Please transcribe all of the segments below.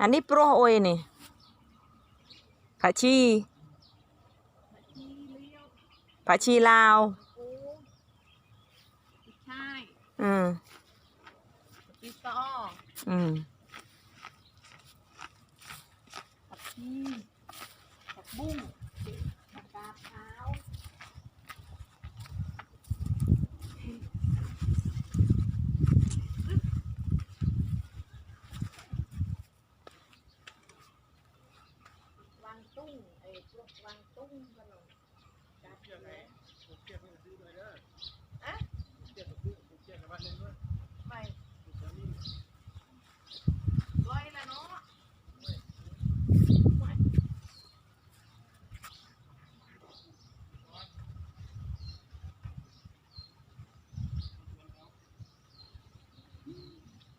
อันนี้โปรโอยนี่ผักชีชีเลี้ยวผักชีลาวปูใช่อืมปีตออืมผักชีผักบุ้งผักกาดขาววางตุ้งไอ้พวกวางตุ้งขนมจัดเลยอะไม่ร้อยละเนาะ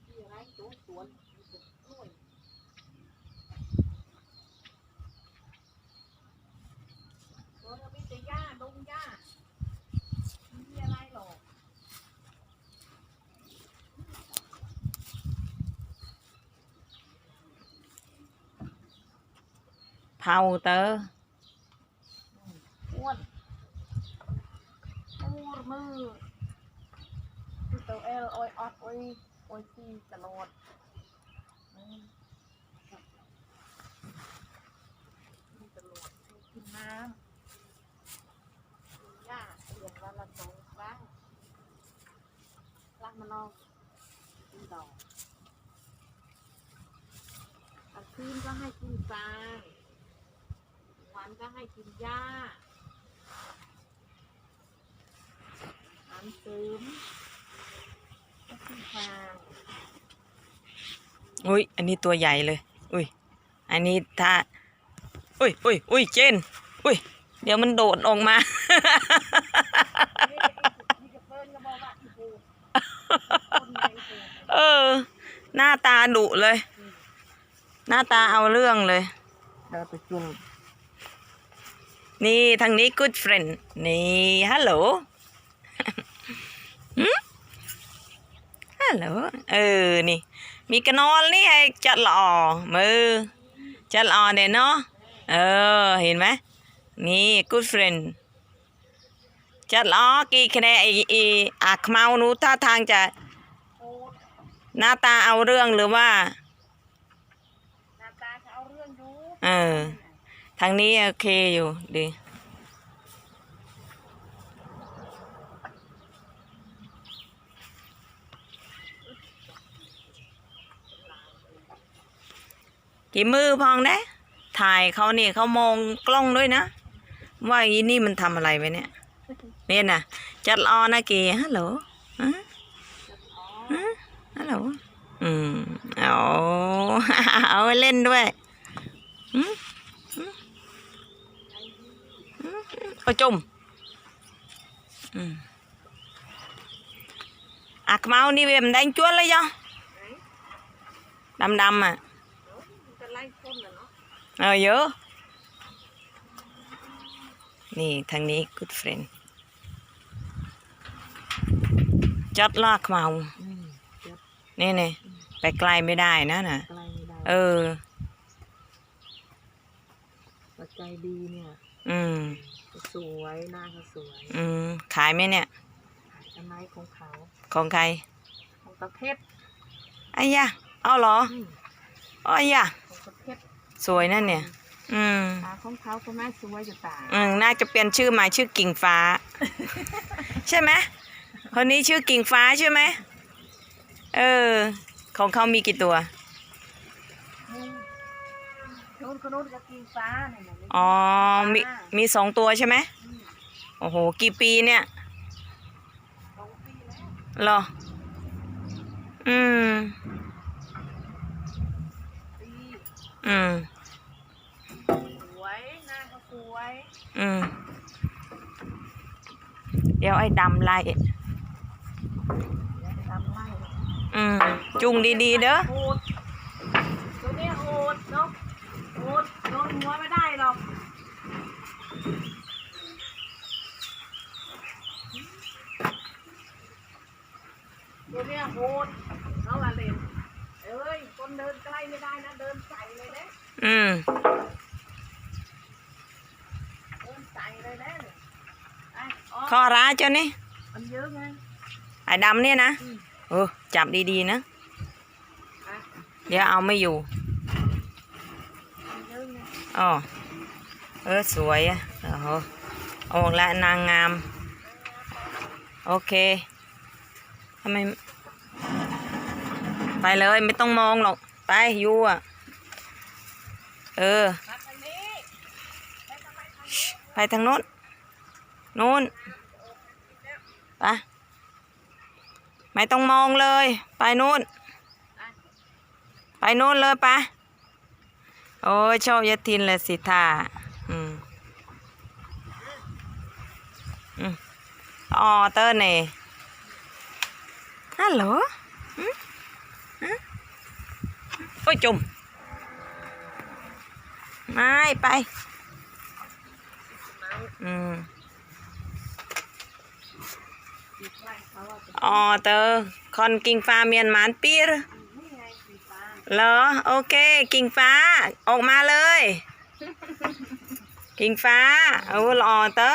ที่ไรตัวสวนมีแต่กล้วยสวนเรามีแต่หญ้าดงหญ้าไม่มีอะไรหรอก เผาเตออ้วนมูรมือคือตัวเอลโอยออดโอยโอยซีตลอดตลอดกินน้ำหญ้าเขี่ยตะลันละสองครั้งรักมันนอกกินดอกกลางคืนก็ให้กินฟาง วันก็ให้กินหญ้าอาหารเสริมก็กินฟางอุ้ย อันนี้ตัวใหญ่เลย อุ้ย อันนี้ถ้า อุ้ยอุ้ยอุ้ยเจน อุ้ย เดี๋ยวมันโดดออกมานี่จะเพิ่นก็บอกว่าอีปูคนไหนปูเออ หน้าตาดุเลย หน้าตาเอาเรื่องเลยเดินไปจุ่ม นี่ทางนี้ good friend นี่ฮัลโหลฮัลโหลเออนี่ มีกระนอนนี่ไอ้จัดหล่อมือจัดหล่อเนี่ยเนาะเออเห็นไหมนี่ good friend จัดหล่อกี่คะแนนไอ้ไอ้อาขมาวหนูท่าทางจะโอ้หน้าตาเอาเรื่องหรือว่าหน้าตาเขาเอาเรื่องอยู่เออ ทางนี้โอเคอยู่ดีกี่มือพองนะถ่ายเขานี่เขามองกล้องด้วยนะ ว่าอีนี่มันทำอะไรไปเนี่ยเนี่ยนะจัดออนะกี่ฮัลโหลฮะฮัลโหลอืมเอาเอาเล่นด้วยอืมอืม อืมเอาจุ่มอืมอะขมาวนี่เวมน đánh chuột เลยจ้ะไหนดำๆอะเดี๋ยวมันจะไล่คนน่ะเนาะเออเยอะ นี่ทางนี้ good friend จัดลากเมาอืมเดี๋ยวนี่นี่ไปไกลไม่ได้นะน่ะไกลไม่ได้เออ ปัจจัยดีเนี่ยอืม สวยหน้าเขาสวยอืม ขายไหมเนี่ยอันไม้ของเขาของใครของตะเพชรไอ้ยะเอาเหรออืมอ้อยะของตะเพชรสวยนั่นเนี่ย อืม ตาของเขาก็แม่สวยจะตายอืมน่าจะเปลี่ยนชื่อใหม่ชื่อกิ่งฟ้า ใช่ไหมคนนี้ชื่อกิ่งฟ้าใช่ไหมเออ ของเขามีกี่ตัว โน้น คนโน้นก็กินฟ้าเนี่ยนะอ๋อมีมีสองตัวใช่ไหมอืมโอ้โห กี่ปีเนี่ยสองปีแล้วเหรอ อืมปีอืมสวยหน้าเขาสวย อืม เดี๋ยวไอ้ดำไล่เดี๋ยวจะทำไล่อืม จุงดีๆเด้อ โหดตัวเนี้ยโหดเนาะโหดโดน หัวไม่ได้หรอกตัวเนี้ยโหดเขาละเล่นเอ้ย คนคนเดินใกล้ไม่ได้นะ เดินใส่เลยนะอืมเดินใส่เลยนะเนี่ยไอ้อ๋อข้อร้ายเจ้านี่มันเยอะไง ไอ้ดำเนี่ยนะอืม เออจับดีๆนะไอ้เดี๋ยวเอาไม่อยู่มันเย อ๋อเออสวยอะโอ้โหออกแล้วนางงาม โอเคทำไม ไปเลยไม่ต้องมองหรอก ไปยูอะ เออ ไปทางโน้นนู้นไปไม่ต้องมองเลย ไปนู้น ไปนู้นเลยไป โอ้ยชอบยะทินเลยสิท่าอืมอืมอ๋อเตอร์เน่ฮัลโหลอืมฮะโอ้ยจุ่มไม่ไป อืมอ๋อเตอร์คอนกิงฟาเมียนมานปีรนี่ไงสีฟ้า เหรอ โอเค กิ่งฟ้า ออกมาเลย กิ่งฟ้าเอาละออเตอ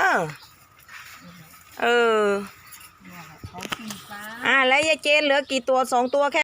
เออเนี่ยแหละเขาสีฟ้าอะแล้วยายเจนเหลือกี่ตัวสองตัวแค่